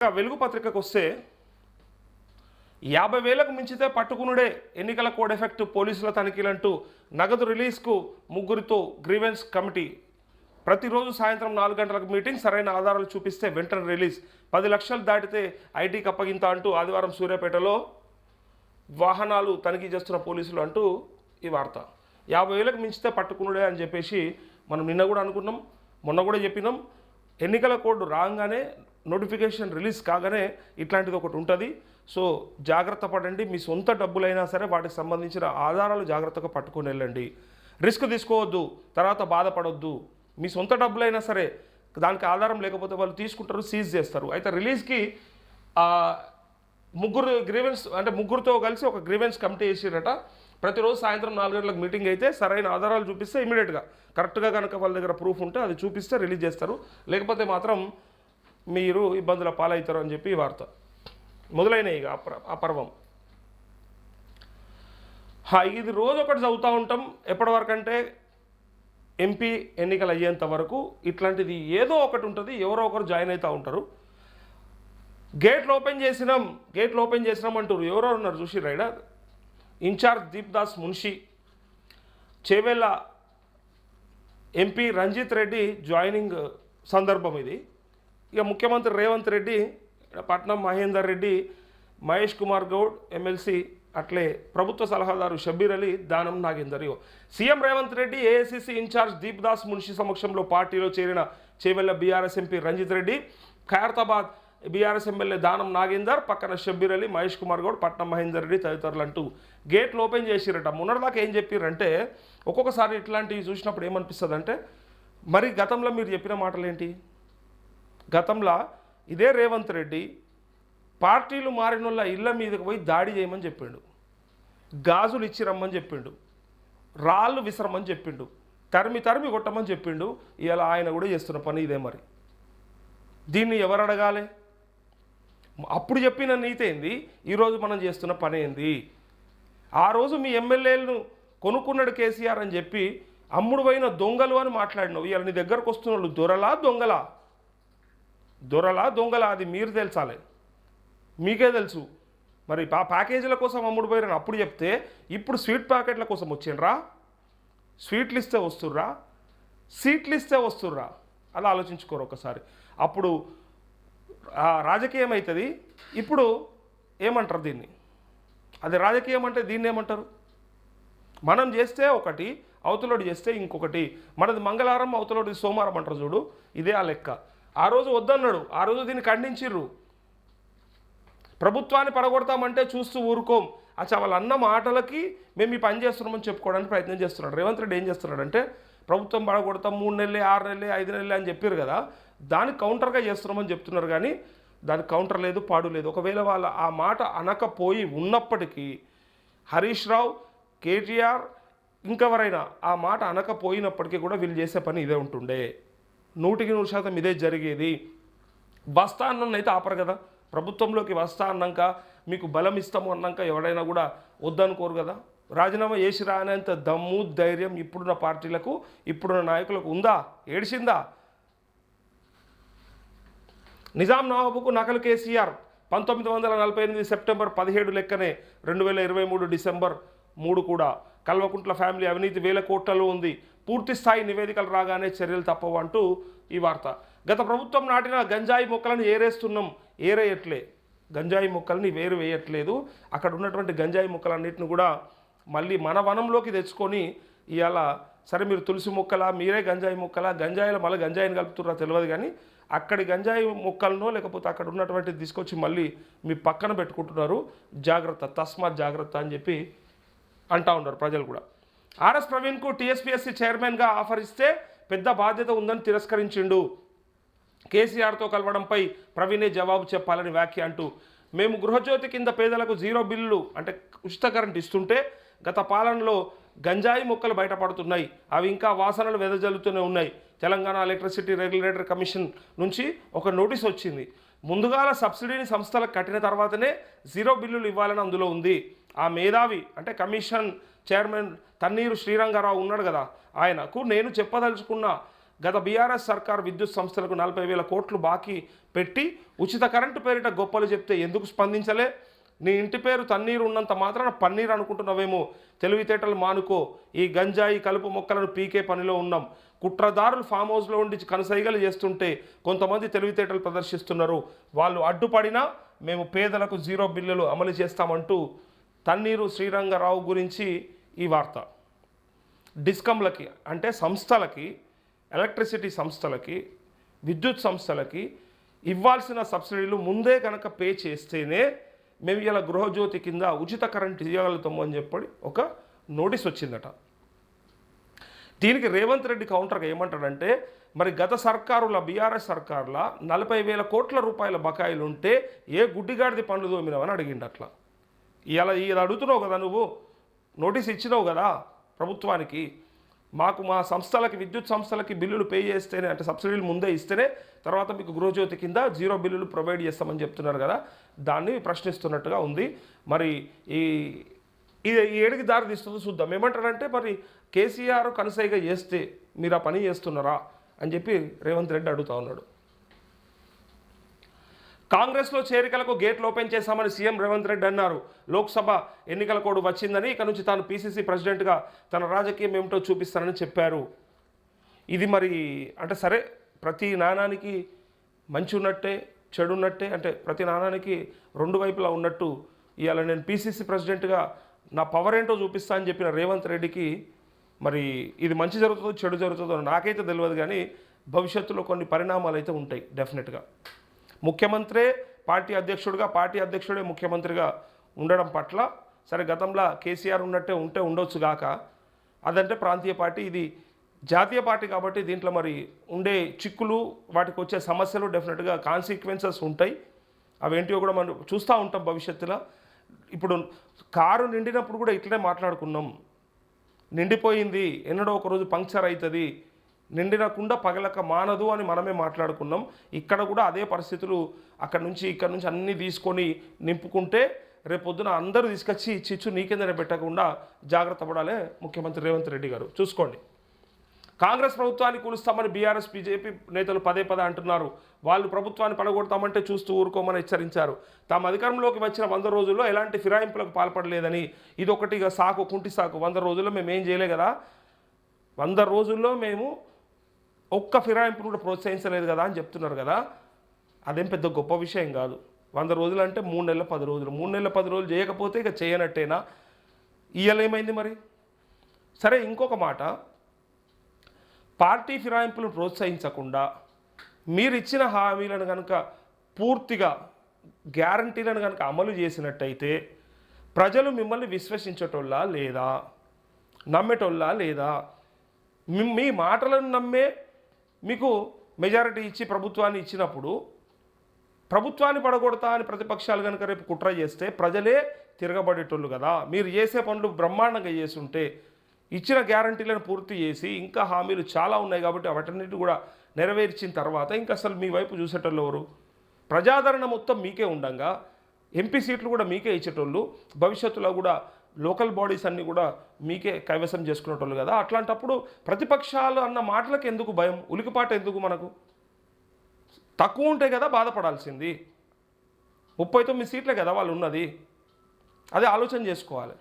వెలుగు పత్రికకు వస్తే యాభై వేలకు మించితే పట్టుకునుడే ఎన్నికల కోడ్ ఎఫెక్ట్ పోలీసుల తనిఖీలంటూ నగదు రిలీజ్కు ముగ్గురితో గ్రీవెన్స్ కమిటీ. ప్రతిరోజు సాయంత్రం నాలుగు గంటలకు మీటింగ్ సరైన ఆధారాలు చూపిస్తే వెంటనే రిలీజ్. పది లక్షలు దాటితే ఐటీకి అప్పగింత అంటూ ఆదివారం సూర్యాపేటలో వాహనాలు తనిఖీ చేస్తున్న పోలీసులు అంటూ ఈ వార్త. యాభై వేలకు మించితే పట్టుకునుడే అని చెప్పేసి మనం నిన్న కూడా అనుకున్నాం మొన్న కూడా చెప్పినాం. ఎన్నికల కోడ్ రాగానే నోటిఫికేషన్ రిలీజ్ కాగానే ఇట్లాంటిది ఒకటి ఉంటుంది. సో జాగ్రత్త పడండి. మీ సొంత డబ్బులైనా సరే వాటికి సంబంధించిన ఆధారాలు జాగ్రత్తగా పట్టుకొని వెళ్ళండి. రిస్క్ తీసుకోవద్దు. తర్వాత బాధపడొద్దు. మీ సొంత డబ్బులైనా సరే దానికి ఆధారం లేకపోతే వాళ్ళు తీసుకుంటారు సీజ్ చేస్తారు. అయితే రిలీజ్కి ముగ్గురు గ్రీవెన్స్ అంటే ముగ్గురుతో కలిసి ఒక గ్రీవెన్స్ కమిటీ వేసిరట. ప్రతిరోజు సాయంత్రం నాలుగు గంటలకు మీటింగ్ అయితే సరైన ఆధారాలు చూపిస్తే ఇమీడియట్గా. కరెక్ట్గా కనుక వాళ్ళ దగ్గర ప్రూఫ్ ఉంటే అది చూపిస్తే రిలీజ్ చేస్తారు. లేకపోతే మాత్రం మీరు ఇబ్బందుల పాలవుతారు అని చెప్పి వార్త. మొదలైనవి ఇక ఆ పర్వం. ఇది రోజు ఒకటి చదువుతూ ఉంటాం. ఎప్పటివరకు అంటే ఎంపీ ఎన్నికలు అయ్యేంత వరకు ఇట్లాంటిది ఏదో ఒకటి ఉంటుంది. ఎవరో ఒకరు జాయిన్ అవుతూ ఉంటారు. గేట్లు ఓపెన్ చేసినాం. గేట్లు ఓపెన్ చేసినాం అంటారు ఎవరో ఉన్నారు చూసి రైడా in-charge Deep Das Munshi. Chevella MP Ranjith Reddy joining సందర్భం ఇది. ఇక ముఖ్యమంత్రి రేవంత్ రెడ్డి పట్నం మహేందర్ రెడ్డి మహేష్ కుమార్ గౌడ్ ఎమ్మెల్సీ అట్లే ప్రభుత్వ సలహాదారు Shabbir Ali Danam Nagender. CM Revanth Reddy AICC in-charge Deepdas Munshi సమక్షంలో పార్టీలో చేరిన Chevella BRS MP Ranjith Reddy Khairatabad BRS MLA Danam Nagender పక్కన షబ్బీర్ అలీ మహేష్ కుమార్ గౌడ్ పట్నం మహేందర్ రెడ్డి తదితరులు అంటూ గేట్లు ఓపెన్ చేసిరట. మొన్నటిదాకా ఏం చెప్పారంటే ఒక్కొక్కసారి ఇట్లాంటివి చూసినప్పుడు ఏమనిపిస్తుంది అంటే మరి గతంలో మీరు చెప్పిన మాటలు ఏంటి గతంలో ఇదే రేవంత్ రెడ్డి పార్టీలు మారినోళ్ళ ఇళ్ళ మీదకి పోయి దాడి చేయమని చెప్పిండు. గాజులు ఇచ్చి రమ్మని చెప్పిండు. రాళ్ళు విసరమని చెప్పిండు. తరిమి తరిమి కొట్టమని చెప్పిండు. ఇలా ఆయన కూడా చేస్తున్న పని ఇదే మరి. దీన్ని ఎవరు అడగాలి? అప్పుడు చెప్పిన నీతి ఏంది? ఈరోజు మనం చేస్తున్న పని ఏంది? ఆ రోజు మీ ఎమ్మెల్యేలను కొనుక్కున్నాడు కేసీఆర్ అని చెప్పి అమ్ముడు పోయిన దొంగలు అని మాట్లాడినావు. ఇవాళ నీ దగ్గరకు వస్తున్న వాళ్ళు దొరలా దొంగలా? దొరలా దొంగలా అది మీరు తెలుసాలి. మీకే తెలుసు. మరి ఆ ప్యాకేజీల కోసం అమ్ముడు పోయిన అప్పుడు చెప్తే ఇప్పుడు స్వీట్ ప్యాకెట్ల కోసం వచ్చిండ్రా? స్వీట్లు ఇస్తే వస్తుర్రా? సీట్లు ఇస్తే వస్తుర్రా? అలా ఆలోచించుకోరు ఒకసారి అప్పుడు రాజకీయం అవుతుంది ఇప్పుడు ఏమంటారు దీన్ని? అది రాజకీయం అంటే దీన్ని ఏమంటారు? మనం చేస్తే ఒకటి అవతలోడు చేస్తే ఇంకొకటి. మనది మంగళవారం అవతలోడు సోమవారం అంటారు చూడు. ఇదే ఆ లెక్క. ఆ రోజు వద్దన్నాడు. ఆ రోజు దీన్ని ఖండించిర్రు. ప్రభుత్వాన్ని పడగొడతామంటే చూస్తూ ఊరుకోం. అచ్చా వాళ్ళ అన్న మాటలకి మేము ఈ పని చేస్తున్నామని చెప్పుకోవడానికి ప్రయత్నం చేస్తున్నాడు. రేవంత్ రెడ్డి ఏం చేస్తున్నాడంటే ప్రభుత్వం పడగొడతాం మూడు నెలలే ఆరు నెలలే ఐదు నెలలే అని చెప్పారు కదా దానికి కౌంటర్గా చేస్తున్నామని చెప్తున్నారు కానీ దానికి కౌంటర్ లేదు పాడు లేదు. ఒకవేళ వాళ్ళ ఆ మాట అనకపోయి ఉన్నప్పటికీ హరీష్ రావు కేటీఆర్ ఇంకెవరైనా ఆ మాట అనకపోయినప్పటికీ కూడా వీళ్ళు చేసే పని ఇదే ఉంటుండే. నూటికి నూరు శాతం ఇదే జరిగేది. వస్తా అన్న అయితే ఆపరు కదా. ప్రభుత్వంలోకి వస్తా అన్నాక మీకు బలం ఇస్తాము అన్నాక ఎవడైనా కూడా వద్దనుకోరు కదా. రాజీనామా చేసి రానంత దమ్ము ధైర్యం ఇప్పుడున్న పార్టీలకు ఇప్పుడున్న నాయకులకు ఉందా? ఏడిసిందా? నిజాం నవాబుకు నకలు కేసీఆర్ పంతొమ్మిది వందల నలభై ఎనిమిది సెప్టెంబర్ పదిహేడు లెక్కనే రెండు వేల ఇరవై మూడు డిసెంబర్ మూడు కూడా. కల్వకుంట్ల ఫ్యామిలీ అవినీతి వేల కోట్లలో ఉంది. పూర్తి స్థాయి నివేదికలు రాగానే చర్యలు తప్పవు అంటూ ఈ వార్త. గత ప్రభుత్వం నాటిన గంజాయి మొక్కలను ఏరేస్తున్నాం ఏరేయట్లే. గంజాయి మొక్కల్ని వేరు వేయట్లేదు. అక్కడ ఉన్నటువంటి గంజాయి మొక్కలన్నిటిని కూడా మళ్ళీ మన వనంలోకి తెచ్చుకొని ఇవాళ సరే మీరు తులసి మొక్కలా మీరే గంజాయి మొక్కలా గంజాయిలో మళ్ళీ గంజాయిని కలుపుతుర్రా తెలియదు కానీ అక్కడి గంజాయి మొక్కలను లేకపోతే అక్కడ ఉన్నటువంటి తీసుకొచ్చి మళ్ళీ మీ పక్కన పెట్టుకుంటున్నారు. జాగ్రత్త తస్మాత్ జాగ్రత్త అని చెప్పి అంటా ఉన్నారు ప్రజలు కూడా. ఆర్ఎస్ ప్రవీణ్కు టీఎస్పీఎస్సీ చైర్మన్గా ఆఫర్ ఇస్తే పెద్ద బాధ్యత ఉందని తిరస్కరించిండు. కేసీఆర్తో కలవడంపై ప్రవీణే జవాబు చెప్పాలని వ్యాఖ్య అంటూ మేము గృహజ్యోతి కింద పేదలకు జీరో బిల్లు అంటే ఉచిత కరెంట్ ఇస్తుంటే గత పాలనలో గంజాయి మొక్కలు బయటపడుతున్నాయి. అవి ఇంకా వాసనలు వెదజల్లుతూనే ఉన్నాయి. తెలంగాణ ఎలక్ట్రిసిటీ రెగ్యులేటర్ కమిషన్ నుంచి ఒక నోటీస్ వచ్చింది. ముందుగాల సబ్సిడీని సంస్థలకు కట్టిన తర్వాతనే జీరో బిల్లులు ఇవ్వాలని అందులో ఉంది. ఆ మేధావి అంటే కమిషన్ చైర్మన్ తన్నీరు శ్రీరంగారావు ఉన్నాడు కదా ఆయనకు నేను చెప్పదలుచుకున్న గత బీఆర్ఎస్ సర్కార్ విద్యుత్ సంస్థలకు నలభై వేల కోట్లు బాకీ పెట్టి ఉచిత కరెంటు పేరిట గొప్పలు చెప్తే ఎందుకు స్పందించలే? నీ ఇంటి పేరు తన్నీరు ఉన్నంత మాత్రాన పన్నీరు అనుకుంటున్నావేమో? తెలివితేటలు మానుకో. ఈ గంజాయి కలుపు మొక్కలను పీకే పనిలో ఉన్నాం. కుట్రదారులు ఫామ్ హౌస్లో ఉండి కనసైగలు చేస్తుంటే కొంతమంది తెలివితేటలు ప్రదర్శిస్తున్నారు. వాళ్ళు అడ్డుపడినా మేము పేదలకు జీరో బిల్లులు అమలు చేస్తామంటూ తన్నీరు శ్రీరంగరావు గురించి ఈ వార్త. డిస్కంలకి అంటే సంస్థలకి ఎలక్ట్రిసిటీ సంస్థలకి విద్యుత్ సంస్థలకి ఇవ్వాల్సిన సబ్సిడీలు ముందే కనుక పే చేస్తేనే మేము ఇలా గృహజ్యోతి కింద ఉచిత కరెంట్ ఇవ్వగలుగుతాము అని చెప్పి ఒక నోటీస్ వచ్చిందట. దీనికి రేవంత్ రెడ్డి కౌంటర్గా ఏమంటాడంటే మరి గత సర్కారుల బీఆర్ఎస్ సర్కారుల నలభై వేల కోట్ల రూపాయల బకాయిలు ఉంటే ఏ గుడ్డిగాడిది పనులు దోమినావని అడిగిండు అట్లా ఇలా ఇది అడుగుతున్నావు కదా నువ్వు నోటీస్ ఇచ్చినావు కదా ప్రభుత్వానికి మాకు మా సంస్థలకి విద్యుత్ సంస్థలకి బిల్లులు పే చేస్తేనే అంటే సబ్సిడీలు ముందే ఇస్తేనే తర్వాత మీకు గృహజ్యోతి కింద జీరో బిల్లులు ప్రొవైడ్ చేస్తామని చెప్తున్నారు కదా దాన్ని ప్రశ్నిస్తున్నట్టుగా ఉంది. మరి ఈ ఇది ఈ ఏడికి దారి తీస్తుందో చూద్దాం. ఏమంటారంటే మరి కేసీఆర్ కనసైగా చేస్తే మీరు ఆ పని చేస్తున్నారా అని చెప్పి రేవంత్ రెడ్డి అడుగుతా ఉన్నాడు. కాంగ్రెస్లో చేరికలకు గేట్లు ఓపెన్ చేశామని సీఎం రేవంత్ రెడ్డి అన్నారు. లోక్సభ ఎన్నికల కోడ్ వచ్చిందని ఇక నుంచి తాను పీసీసీ ప్రెసిడెంట్గా తన రాజకీయం ఏమిటో చూపిస్తానని చెప్పారు. ఇది మరి అంటే సరే ప్రతి నాణానికి మంచి ఉన్నట్టే చెడు ఉన్నట్టే అంటే ప్రతి నాణానికి రెండు వైపులా ఉన్నట్టు ఇవాళ నేను పీసీసీ ప్రెసిడెంట్గా నా పవర్ ఏంటో చూపిస్తా అని చెప్పిన రేవంత్ రెడ్డికి మరి ఇది మంచి జరుగుతుందో చెడు జరుగుతుందో నాకైతే తెలియదు కానీ భవిష్యత్తులో కొన్ని పరిణామాలు అయితే ఉంటాయి డెఫినెట్గా. ముఖ్యమంత్రే పార్టీ అధ్యక్షుడిగా పార్టీ అధ్యక్షుడే ముఖ్యమంత్రిగా ఉండడం పట్ల సరే గతంలో కేసీఆర్ ఉన్నట్టే ఉంటే ఉండొచ్చు గాక. అదంటే ప్రాంతీయ పార్టీ ఇది జాతీయ పార్టీ కాబట్టి దీంట్లో మరి ఉండే చిక్కులు వాటికి వచ్చే సమస్యలు డెఫినెట్గా కాన్సిక్వెన్సెస్ ఉంటాయి. అవేంటివో కూడా మనం చూస్తూ ఉంటాం భవిష్యత్తులో. ఇప్పుడు కారు నిండినప్పుడు కూడా ఇట్లనే మాట్లాడుకున్నాం. నిండిపోయింది ఎన్నడో ఒకరోజు పంక్చర్ అవుతుంది నిండిన కుండ పగలక మానదు అని మనమే మాట్లాడుకున్నాం. ఇక్కడ కూడా అదే పరిస్థితులు అక్కడ నుంచి ఇక్కడ నుంచి అన్నీ తీసుకొని నింపుకుంటే రేపొద్దున అందరూ తీసుకొచ్చి చిచ్చు నీకెందనే పెట్టకుండా జాగ్రత్త పడాలి ముఖ్యమంత్రి రేవంత్ రెడ్డి గారు. చూసుకోండి. కాంగ్రెస్ ప్రభుత్వాన్ని కూలుస్తామని బీఆర్ఎస్ బీజేపీ నేతలు పదే పదే అంటున్నారు. వాళ్ళు ప్రభుత్వాన్ని పడగొడతామంటే చూస్తూ ఊరుకోమని హెచ్చరించారు. తాము అధికారంలోకి వచ్చిన వంద రోజుల్లో ఎలాంటి ఫిరాయింపులకు పాల్పడలేదని ఇది ఒకటిగా సాకు కుంటి సాకు. వంద రోజుల్లో మేము ఏం చేయలే కదా. వంద రోజుల్లో మేము ఒక్క ఫిరాయింపును కూడా ప్రోత్సహించలేదు కదా అని చెప్తున్నారు కదా. అదేం పెద్ద గొప్ప విషయం కాదు. వంద రోజులు అంటే మూడు నెలల పది రోజులు. మూడు నెలల పది రోజులు చేయకపోతే ఇక చేయనట్టేనా? ఇయ్యలేమైంది మరి? సరే ఇంకొక మాట. పార్టీ ఫిరాయింపులను ప్రోత్సహించకుండా మీరు ఇచ్చిన హామీలను కనుక పూర్తిగా గ్యారంటీలను కనుక అమలు చేసినట్టయితే ప్రజలు మిమ్మల్ని విశ్వసించేటోళ్ళా లేదా? నమ్మేటోళ్ళా లేదా? మీ మాటలను నమ్మే మీకు మెజారిటీ ఇచ్చి ప్రభుత్వాన్ని ఇచ్చినప్పుడు ప్రభుత్వాన్ని పడగొడతా అని ప్రతిపక్షాలు కనుక రేపు కుట్ర చేస్తే ప్రజలే తిరగబడేటోళ్ళు కదా. మీరు చేసే పనులు బ్రహ్మాండంగా చేస్తుంటే ఇచ్చిన గ్యారంటీలను పూర్తి చేసి ఇంకా హామీలు చాలా ఉన్నాయి కాబట్టి వాటన్నిటి కూడా నెరవేర్చిన తర్వాత ఇంకా అసలు మీ వైపు చూసేటోళ్ళు ఎవరు? ప్రజాదరణ మొత్తం మీకే ఉండంగా. ఎంపీ సీట్లు కూడా మీకే ఇచ్చేటోళ్ళు. భవిష్యత్తులో కూడా లోకల్ బాడీస్ అన్నీ కూడా మీకే కైవసం చేసుకునేటోళ్ళు కదా. అట్లాంటప్పుడు ప్రతిపక్షాలు అన్న మాటలకు ఎందుకు భయం? ఉలికిపాట ఎందుకు మనకు? తక్కువ ఉంటే కదా బాధపడాల్సింది. ముప్పై తొమ్మిది సీట్లే కదా వాళ్ళు ఉన్నది. అది ఆలోచన చేసుకోవాలి.